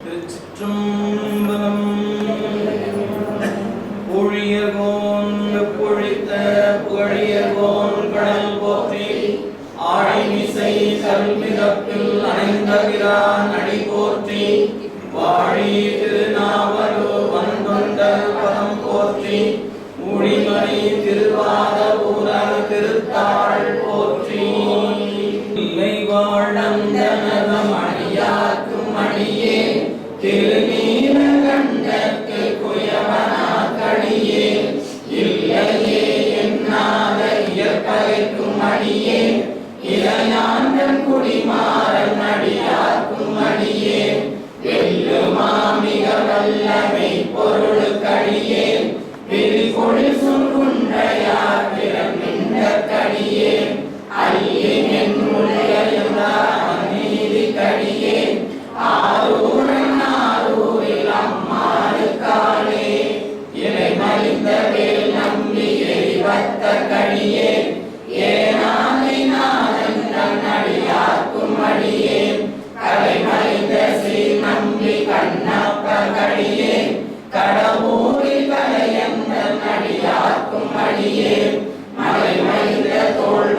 திருச்சிற்றம்பலம். பொழியகோன் பொழித்த புகழியகோன் கடல் போற்றி ஆழிமிசை கல்மிதப்பில் அணைந்தகிறான் அடி போற்றி வாழி திருநாவலு வன்கொண்டல் பதம் போற்றி முடிமணி திருவாத ஊரல் திருத்தாள் போற்றி. இல்லை திருநீரகண்டற்கு குயவனாக்கடியே இல்லையே என்னாத இயற்பகைக்கும் அடியே இளையாண்டன் குடிமாற அடியே மலை மனித தோல்